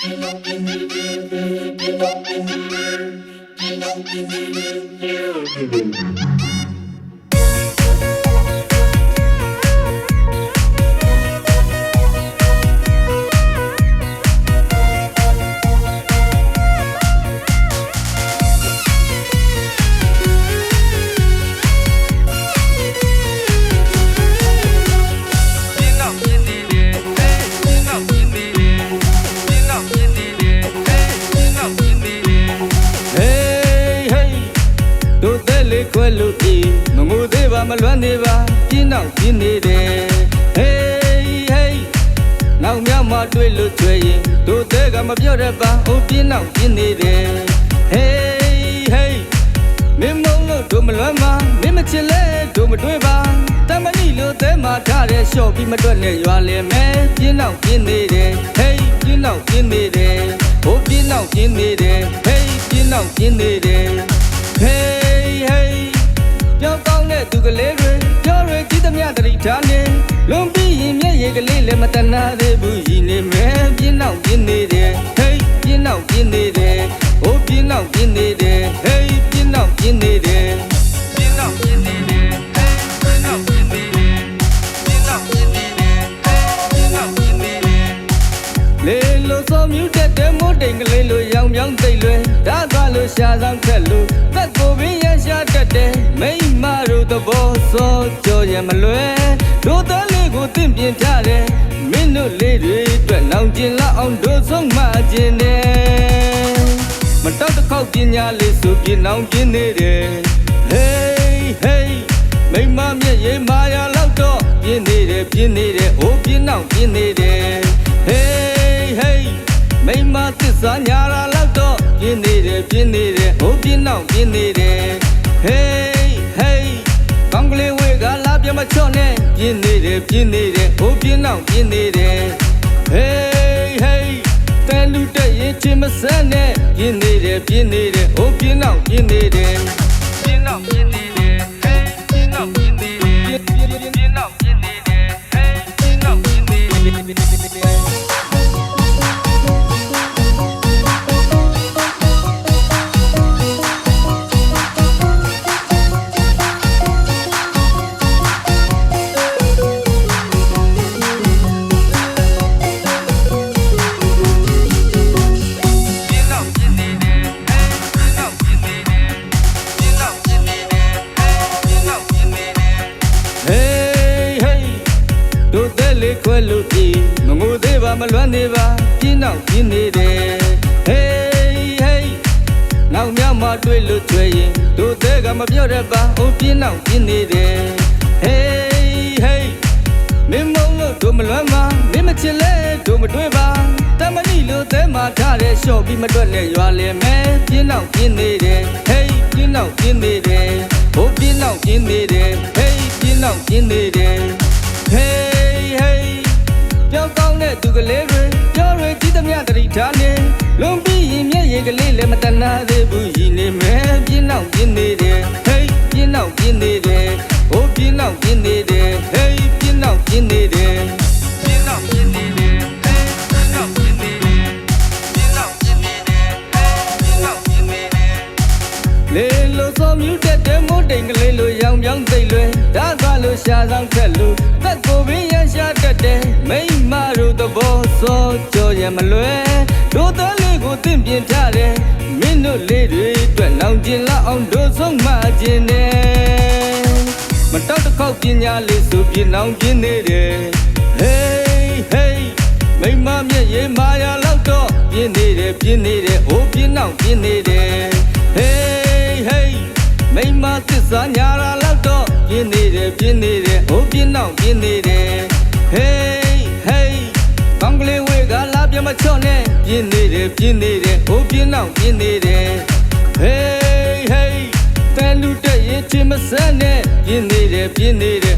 ပြ သက်လေးခွဲလို့ဤမငိုသေးပါမလွမ်းနေပါပြင်းတော့ပြင်းနေတယ် Hey hey နောက်မြောက်မှတွေ့လို့ကြွယ်ရင်တို့သက်ကမပြောတတ်ပါအိုးပြင်းတော့ပြင်းနေတယ် Hey hey မင်းမုံလို့တို့မလွမ်းပါမင်းမချစ်လဲတို့မတွေ့ပါတမဏိလို့သဲမှာထားတဲ့လျှော့ပြီးမတွက်နဲ့ရွာလင်မဲပြင်းတော့ပြင်းနေတယ် Hey ပြင်းတော့ပြင်းနေတယ်ဟိုပြင်းတော့ပြင်းနေတယ် Hey ပြင်းတော့ပြင်းနေတယ် မျှတတိထားနေလွန်ပြီးရင်မျက်ရည်ကလေးလည်းမတနာသေးဘူးရည်နေမယ်ပြင်းတော့ပြင်းနေတယ် Hey ပြင်းတော့ပြင်းနေတယ်ဟိုပြင်းတော့ပြင်းနေတယ် Hey လေလိုစောမြူးတက်တဲ့မိုးတိမ်ကလေးလိုရောင်ပြောင်းသိမ့်လွယ်ဒါသွားလို့ရှာဆောင်ခက်လို့သက်ကိုပင်ရရှာတတ်တယ်မိမတို့သဘောစောကြောရမလွယ်တို့သားလေးကိုတင့်ပြင်းထားတယ်မင်းတို့လေးတွေအတွက်လောင်ကျင်လောက်အောင်တို့ဆုံးမခြင်းနဲ့မတော့တစ်ခေါက်ပညာလေးဆိုပြင်းအောင်ပြင်းနေတယ် Hey hey မိမမျက်ရည်မာယာလောက်တော့ပြင်းနေတယ်ပြင်းနေတယ်အိုးပြင်းအောင်ပြင်းနေတယ် Hey hey မိမသစ္စာညာလာလောက်တော့ပြင်းနေတယ်ပြင်းနေတယ်အိုးပြင်းအောင်ပြင်းနေတယ် Hey hey ကောင်းကလေးဝေကလာပြမချော့နဲ့ပြင်းနေတယ်ပြင်းနေတယ်အိုးပြင်းအောင်ပြင်းနေတယ် Hey hey တဲလူတက်ရင်ချင်းမဆန်းနဲ့ပြင်းနေတယ်ပြင်းနေတယ်အိုးပြင်းအောင်ပြင်းနေတယ်ပြင်းတော့ပြင်းနေတယ် ပါမလွမ်းနေပါပြင်းတော့ပြင်းနေတယ် Hey hey နောက်မြောက်မှတွေ့လို့ကြွယ်ရင်တို့သက်ကမပြောတတ်ပါအိုးပြင်းတော့ပြင်းနေတယ် Hey hey မင်းမုံလို့တို့မလွမ်းပါမင်းမချစ်လဲတို့မတွေ့ပါတမဏိလို့သဲမှာထားတဲ့လျှော့ပြီးမတွက်နဲ့ရွာလင်မဲပြင်းတော့ပြင်းနေတယ် Hey ပြင်းတော့ပြင်းနေတယ်ဟိုပြင်းတော့ပြင်းနေတယ် Hey ပြင်းတော့ပြင်းနေတယ် Hey hey ပြောင်းကောင်း တဲ့သူကလေးတွေပြောရကြည့်သမျှတတိထားနေလွန်ပြီးရင်မျက်ရည်ကလေးလည်းမတနာသေးဘူးရည်နေမယ်ပြင်းတော့ပြင်းနေတယ် Hey ပြင်းတော့ပြင်းနေတယ်ဟိုပြင်းတော့ပြင်းနေတယ် Hey ပြင်းတော့ပြင်းနေတယ်ပြင်းတော့ပြင်းနေတယ်ဟေးပြင်းတော့ပြင်းနေတယ်ပြင်းတော့ပြင်းနေတယ်ဟေးပြင်းတော့ပြင်းနေတယ်လေလိုစောမြူးတက်တဲ့မိုးတိမ်ကလေးလိုရောင်ပြောင်းသိမ့်လွယ်ဒါသွားလို့ရှာဆောင်ခက်လို့သက်ကိုပင်ရရှာ မလွယ်တို့သားလေးကိုတင့်ပြင်းထားတယ်မင်းတို့လေးတွေအတွက်လောင်ကျင်လောက်အောင်တို့ဆုံးမခြင်းနဲ့မတော့တစ်ခေါက်ပညာလေးဆိုပြင်းအောင်ပြင်းနေတယ် Hey hey မိမမျက်ရည်မာယာလောက်တော့ပြင်းနေတယ်ပြင်းနေတယ်အိုးပြင်းအောင်ပြင်းနေတယ် Hey hey မိမသစ္စာညာလာလောက်တော့ပြင်းနေတယ်ပြင်းနေတယ်အိုးပြင်းအောင်ပြင်းနေ ပြင်းနေတယ်ပြင်းနေတယ်အိုးပြင်းအောင်ပြင်းနေတယ် Hey hey တဲလူတက်ရင်ချင်းမဆန်းနဲ့ပြင်းနေတယ်ပြင်းနေတယ်